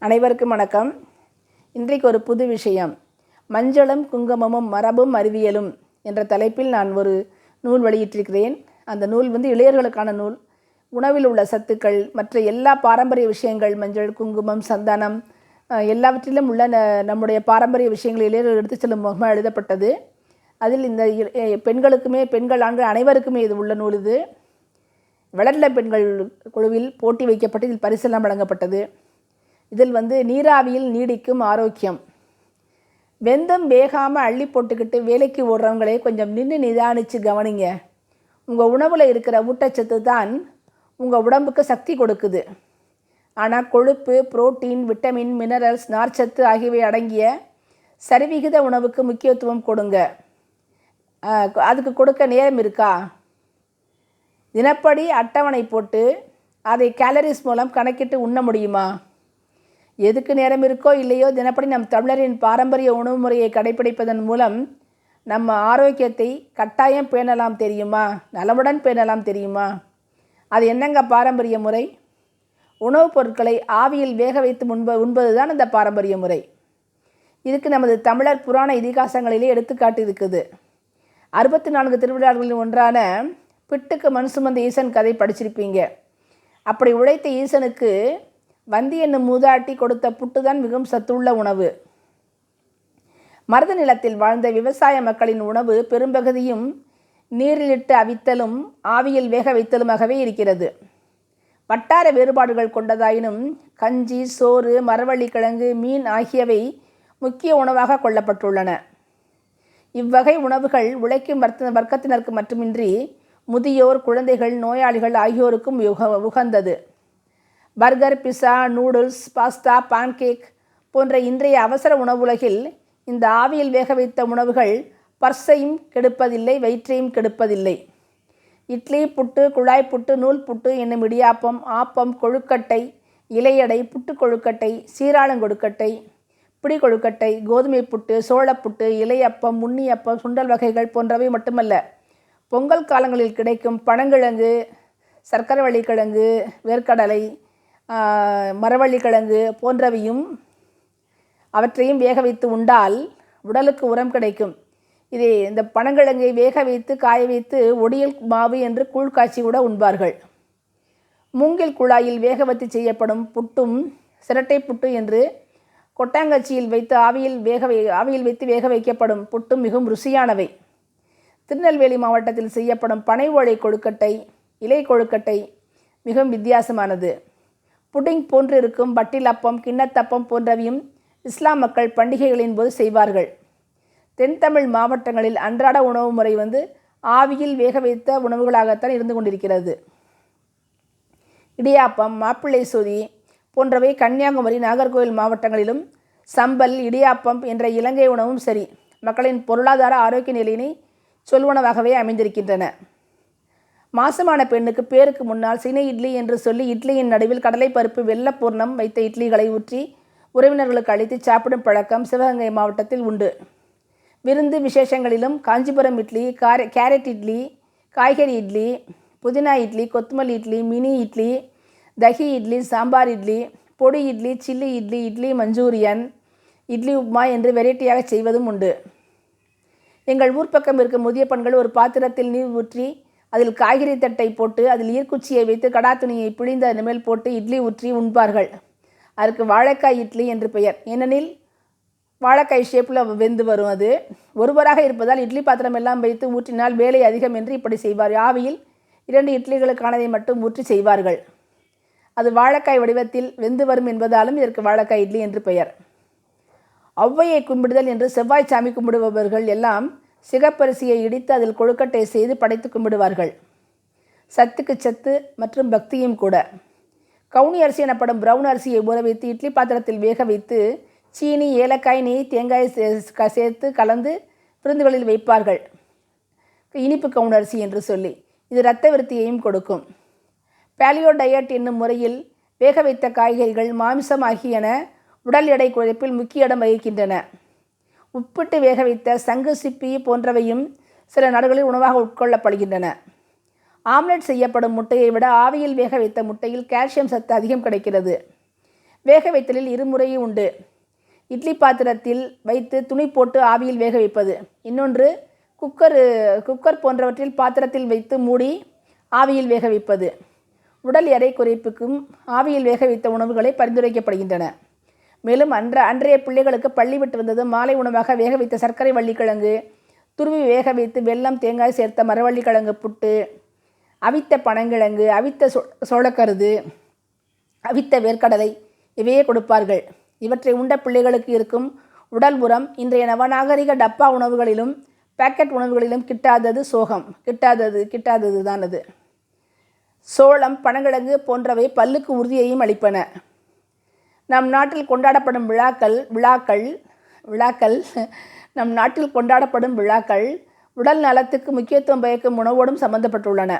அனைவருக்கும் வணக்கம். இன்றைக்கு ஒரு புது விஷயம். மஞ்சளும் குங்குமமும் மரபும் அறிவியலும் என்ற தலைப்பில் நான் ஒரு நூல் வெளியிட்டிருக்கிறேன். அந்த நூல் வந்து இளையர்களுக்கான நூல். உணவில் உள்ள சத்துக்கள் மற்ற எல்லா பாரம்பரிய விஷயங்கள் மஞ்சள் குங்குமம் சந்தானம் எல்லாவற்றிலும் உள்ள ந- நம்முடைய பாரம்பரிய விஷயங்கள் இளையர்கள் எடுத்து செல்லும் முகமாக எழுதப்பட்டது. அதில் இந்த பெண்களுக்குமே பெண்கள் ஆண்கள் அனைவருக்குமே இது உள்ள நூல் இது. வளர்ந்த பெண்கள் குழுவில் போட்டி வைக்கப்பட்டு இதில் பரிசெல்லாம் வழங்கப்பட்டது. இதில் வந்து நீராவியில் நீடிக்கும் ஆரோக்கியம். வெந்தம் வேகாமல் அள்ளி போட்டுக்கிட்டு வேலைக்கு ஓடுறவங்களே கொஞ்சம் நின்று நிதானித்து கவனிங்க. உங்கள் உணவில் இருக்கிற ஊட்டச்சத்து தான் உங்கள் உடம்புக்கு சக்தி கொடுக்குது. ஆனால் கொழுப்பு புரோட்டீன் விட்டமின் மினரல்ஸ் நார்ச்சத்து ஆகியவை அடங்கிய சரிவிகித உணவுக்கு முக்கியத்துவம் கொடுங்க. அதுக்கு கொடுக்க நேரம் இருக்கா? தினப்படி அட்டவணை போட்டு அதை கேலரிஸ் மூலம் கணக்கிட்டு உண்ண முடியுமா? எதுக்கு நேரம் இருக்கோ இல்லையோ தினப்படி நம் தமிழரின் பாரம்பரிய உணவு முறையை கடைபிடிப்பதன் மூலம் நம்ம ஆரோக்கியத்தை கட்டாயம் பேணலாம் தெரியுமா? நலமுடன் பேணலாம் தெரியுமா? அது என்னங்க பாரம்பரிய முறை? உணவுப் பொருட்களை ஆவியில் வேக வைத்து உண்ப உண்பது தான் இந்த பாரம்பரிய முறை. இதுக்கு நமது தமிழர் புராண இதிகாசங்களிலே எடுத்துக்காட்டு இருக்குது. அறுபத்தி நான்கு திருவிழாக்களில் ஒன்றான பிட்டுக்கு மண் சுமந்த ஈசன் கதை படிச்சிருப்பீங்க. அப்படி உழைத்த ஈசனுக்கு வந்தி என்னும் மூதாட்டி கொடுத்த புட்டுதான் மிகவும் சத்துள்ள உணவு. மருத நிலத்தில் வாழ்ந்த விவசாய மக்களின் உணவு பெரும்பகுதியும் நீரிலிட்டு அவித்தலும் ஆவியில் வேக வைத்தலுமாகவே இருக்கிறது. வட்டார வேறுபாடுகள் கொண்டதாயினும் கஞ்சி சோறு மரவள்ளிக்கிழங்கு மீன் ஆகியவை முக்கிய உணவாக கொள்ளப்பட்டுள்ளன. இவ்வகை உணவுகள் உழைக்கும் வர்த்த வர்க்கத்தினருக்கு மட்டுமின்றி முதியோர் குழந்தைகள் நோயாளிகள் ஆகியோருக்கும் உக உகந்தது. Burger pizza noodles pasta pancake போன்ற இன்றைய அவசர உணவுலகில் இந்த ஆவியில் வேக வைத்த உணவுகள் பர்ஸையும் கெடுப்பதில்லை வயிற்றையும் கெடுப்பதில்லை. இட்லி புட்டு குழாய் புட்டு நூல் புட்டு என்னும் இடியாப்பம் ஆப்பம் கொழுக்கட்டை இலையடை புட்டு கொழுக்கட்டை சீராளங்கொழுக்கட்டை பிடி கொழுக்கட்டை கோதுமை புட்டு சோளப்புட்டு இலையப்பம் முன்னியப்பம் சுண்டல் வகைகள் போன்றவை மட்டுமல்ல. பொங்கல் காலங்களில் கிடைக்கும் பனங்கிழங்கு சர்க்கரை வள்ளிக்கிழங்கு வேர்க்கடலை மரவள்ளி கிழங்கு போன்றவையும் அவற்றையும் வேக வைத்து உண்டால் உடலுக்கு உரம் கிடைக்கும். இதை இந்த பனங்கிழங்கை வேக வைத்து காய வைத்து ஒடியல் மாவு என்று கூழ் காய்ச்சி கூட உண்பார்கள். மூங்கில் குழாயில் வேக வைத்து செய்யப்படும் புட்டும் சிரட்டை புட்டு என்று கொட்டாங்கச்சியில் வைத்து ஆவியில் வேக வை ஆவியில் வைத்து வேக வைக்கப்படும் புட்டும் மிகவும் ருசியானவை. திருநெல்வேலி மாவட்டத்தில் செய்யப்படும் பனை ஓலை கொழுக்கட்டை இலை கொழுக்கட்டை மிகவும் வித்தியாசமானது. புடிங் போன்று இருக்கும் பட்டில் அப்பம் கிண்ணத்தப்பம் போன்றவையும் இஸ்லாம் மக்கள் பண்டிகைகளின் போது செய்வார்கள். தென்தமிழ் மாவட்டங்களில் அன்றாட உணவு முறை வந்து ஆவியில் வேக வைத்த உணவுகளாகத்தான் இருந்து கொண்டிருக்கிறது. இடியாப்பம் மாப்பிள்ளை சொதி போன்றவை கன்னியாகுமரி நாகர்கோவில் மாவட்டங்களிலும் சம்பல் இடியாப்பம் என்ற இலங்கை உணவும் சரி. மக்களின் பொருளாதார ஆரோக்கிய நிலையினை சொல்வனவாகவே அமைந்திருக்கின்றன. மாசமான பெண்ணுக்கு பேருக்கு முன்னால் சினை இட்லி என்று சொல்லி இட்லியின் நடுவில் கடலைப்பருப்பு வெள்ளப்பூர்ணம் வைத்த இட்லிகளை ஊற்றி உறவினர்களுக்கு அளித்து சாப்பிடும் பழக்கம் சிவகங்கை மாவட்டத்தில் உண்டு. விருந்து விசேஷங்களிலும் காஞ்சிபுரம் இட்லி கார கேரட் இட்லி காய்கறி இட்லி புதினா இட்லி கொத்தமல்லி இட்லி மினி இட்லி தஹி இட்லி சாம்பார் இட்லி பொடி இட்லி சில்லி இட்லி இட்லி மஞ்சூரியன் இட்லி உப்மா என்று வெரைட்டியாக செய்வதும் உண்டு. எங்கள் ஊர் பக்கம் இருக்கும் முதிய பெண்கள் ஒரு பாத்திரத்தில் நீர் ஊற்றி அதில் காய்கறி தட்டை போட்டு அதில் ஈர்க்குச்சியை வைத்து கடா துணியை பிழிந்து அதன் மேல் போட்டு இட்லி ஊற்றி உண்பார்கள். அதற்கு வாழைக்காய் இட்லி என்று பெயர். ஏனெனில் வாழைக்காய் ஷேப்பில் வெந்து வரும் அது. ஒருவராக இருப்பதால் இட்லி பாத்திரம் எல்லாம் வைத்து ஊற்றினால் வேலை அதிகம் என்று இப்படி செய்வார். ஆவியில் இரண்டு இட்லிகளுக்கானதை மட்டும் ஊற்றி செய்வார்கள். அது வாழைக்காய் வடிவத்தில் வெந்து வரும் என்பதாலும் இதற்கு வாழைக்காய் இட்லி என்று பெயர். ஔவையை கும்பிடுதல் என்று செவ்வாய் சாமி கும்பிடுபவர்கள் எல்லாம் சிகப்பரிசியை இடித்து அதில் கொழுக்கட்டை செய்து படைத்து கும்பிடுவார்கள். சத்துக்கு சத்து மற்றும் பக்தியும் கூட. கவுனி அரிசி எனப்படும் பிரவுன் அரிசியை ஊற வைத்து இட்லி பாத்திரத்தில் வேக வைத்து சீனி ஏலக்காய் நெய் தேங்காய் சே- சேர்த்து கலந்து விருந்துகளில் வைப்பார்கள். இனிப்பு கவுன் அரிசி என்று சொல்லி இது இரத்த விருத்தியையும் கொடுக்கும். பேலியோ டயட் என்னும் முறையில் வேக வைத்த காய்கறிகள் மாமிசம் ஆகியன உடல் எடை குறைப்பில் முக்கிய இடம் வகிக்கின்றன. உப்பிட்டு வேக வைத்த சங்கு சிப்பி போன்றவையும் சில நாடுகளில் உணவாக உட்கொள்ளப்படுகின்றன. ஆம்லெட் செய்யப்படும் முட்டையை விட ஆவியில் வேக வைத்த முட்டையில் கால்சியம் சத்து அதிகம் கிடைக்கிறது. வேக வைத்தலில் இருமுறையும் உண்டு. இட்லி பாத்திரத்தில் வைத்து துணி போட்டு ஆவியில் வேக வைப்பது. இன்னொன்று குக்கர் குக்கர் போன்றவற்றில் பாத்திரத்தில் வைத்து மூடி ஆவியில் வேக வைப்பது. உடல் எடை குறைப்புக்கும் ஆவியில் வேக வைத்த உணவுகளை பரிந்துரைக்கப்படுகின்றன. மேலும் அன்ற அன்றைய பிள்ளைகளுக்கு பள்ளி விட்டு வந்தது மாலை உணவாக வேக வைத்த சர்க்கரை வள்ளிக்கிழங்கு துருவி வேக வைத்து வெல்லம் தேங்காய் சேர்த்த மரவள்ளிக்கிழங்கு புட்டு அவித்த பனங்கிழங்கு அவித்த சோ சோளக்கருது அவித்த வேர்க்கடலை இவையே கொடுப்பார்கள். இவற்றை உண்ட பிள்ளைகளுக்கு இருக்கும் உடல் உரம் இன்றைய நவநாகரிக டப்பா உணவுகளிலும் பேக்கெட் உணவுகளிலும் கிட்டாதது சோகம். கிட்டாதது கிட்டாதது தான் அது சோளம் பனங்கிழங்கு போன்றவை பல்லுக்கு உறுதியையும் அளிப்பன. நம் நாட்டில் கொண்டாடப்படும் விழாக்கள் விழாக்கள் விழாக்கள் நம் நாட்டில் கொண்டாடப்படும் விழாக்கள் உடல் நலத்துக்கு முக்கியத்துவம் பயக்கும் உணவோடும் சம்பந்தப்பட்டுள்ளன.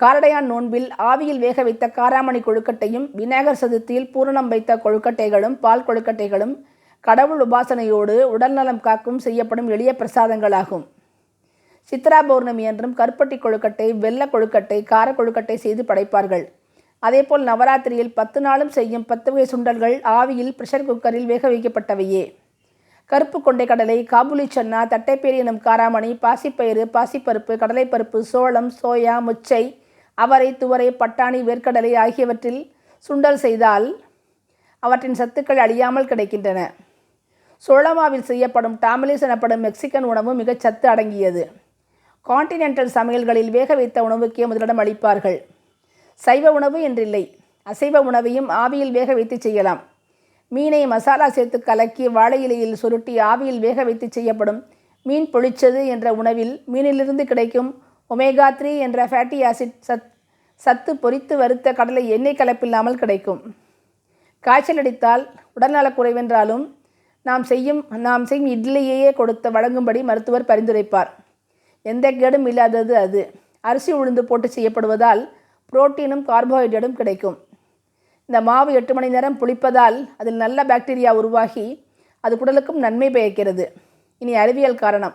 காரடையான் நோன்பில் ஆவியில் வேக வைத்த காராமணி கொழுக்கட்டையும் விநாயகர் சதுர்த்தியில் பூரணம் வைத்த கொழுக்கட்டைகளும் பால் கொழுக்கட்டைகளும் கடவுள் உபாசனையோடு உடல்நலம் காக்கும் செய்யப்படும் எளிய பிரசாதங்களாகும். சித்ரா பௌர்ணமி என்றும் கருப்பட்டி கொழுக்கட்டை வெள்ள கொழுக்கட்டை கார கொழுக்கட்டை செய்து படைப்பார்கள். அதேபோல் நவராத்திரியில் பத்து நாளும் செய்யும் பத்து வகை சுண்டல்கள் ஆவியில் ப்ரெஷர் குக்கரில் வேக வைக்கப்பட்டவையே. கருப்பு கொண்டை கடலை காபுலி சன்னா தட்டைப்பேரி எனும் காராமணி பாசிப்பயிறு பாசிப்பருப்பு கடலைப்பருப்பு சோளம் சோயா முச்சை அவரை துவரை பட்டாணி வேர்க்கடலை ஆகியவற்றில் சுண்டல் செய்தால் அவற்றின் சத்துக்கள் அழியாமல் கிடைக்கின்றன. சோளமாவில் செய்யப்படும் டாமலிஸ் எனப்படும் மெக்சிகன் உணவு மிகச் சத்து அடங்கியது. காண்டினென்டல் சமையல்களில் வேக வைத்த உணவுக்கே முதலிடம் அளிப்பார்கள். சைவ உணவு என்றில்லை. அசைவ உணவையும் ஆவியில் வேக வைத்து செய்யலாம். மீனை மசாலா சேர்த்து கலக்கி வாழை இலையில் சுருட்டி ஆவியில் வேக வைத்து செய்யப்படும். மீன் பொழிச்சது என்ற உணவில் மீனிலிருந்து கிடைக்கும் ஒமேகா த்ரீ என்ற ஃபேட்டி ஆசிட் சத் சத்து பொரித்து வறுத்த கடலை எண்ணெய் கலப்பில்லாமல் கிடைக்கும். காய்ச்சல் அடித்தால் உடல்நலக் குறைவென்றாலும் நாம் செய்யும் நாம் செய்யும் இட்லியையே கொடுத்து வழங்கும்படி மருத்துவர் பரிந்துரைப்பார். எந்த கேடும் இல்லாதது அது. அரிசி உளுந்து போட்டு செய்யப்படுவதால் புரோட்டீனும் கார்போஹைட்ரேட்டும் கிடைக்கும். இந்த மாவு எட்டு மணி நேரம் புளிப்பதால் அதில் நல்ல பாக்டீரியா உருவாகி அது குடலுக்கும் நன்மை பயக்கிறது. இனி அறிவியல் காரணம்.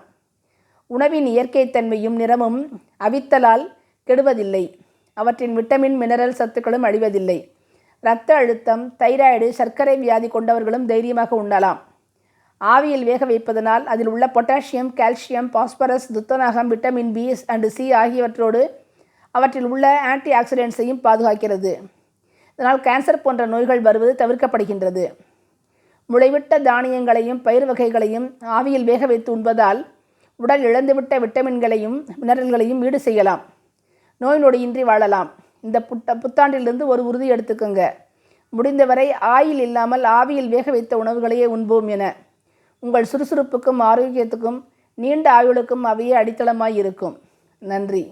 உணவின் இயற்கைத்தன்மையும் நிறமும் அவித்தலால் கெடுவதில்லை. அவற்றின் விட்டமின் மினரல் சத்துக்களும் அழிவதில்லை. இரத்த அழுத்தம் தைராய்டு சர்க்கரை வியாதி கொண்டவர்களும் தைரியமாக உண்ணலாம். ஆவியில் வேக வைப்பதனால் அதில் உள்ள பொட்டாசியம் கால்சியம் பாஸ்பரஸ் துத்தநாகம் விட்டமின் பி அண்டு சி ஆகியவற்றோடு அவற்றில் உள்ள ஆன்டி ஆக்சிடென்ட்ஸையும் பாதுகாக்கிறது. இதனால் கேன்சர் போன்ற நோய்கள் வருவது தவிர்க்கப்படுகின்றது. முளைவிட்ட தானியங்களையும் பயிர் வகைகளையும் ஆவியில் வேக வைத்து உண்பதால் உடல் இழந்துவிட்ட விட்டமின்களையும் மினரல்களையும் ஈடு செய்யலாம். நோய் நொடியின்றி வாழலாம். இந்த புத்த புத்தாண்டிலிருந்து ஒரு உறுதி எடுத்துக்கோங்க. முடிந்தவரை ஆயில் இல்லாமல் ஆவியில் வேக வைத்த உணவுகளையே உண்போம் என. உங்கள் சுறுசுறுப்புக்கும் ஆரோக்கியத்துக்கும் நீண்ட ஆயுளுக்கும் அவையே அடித்தளமாய் இருக்கும். நன்றி.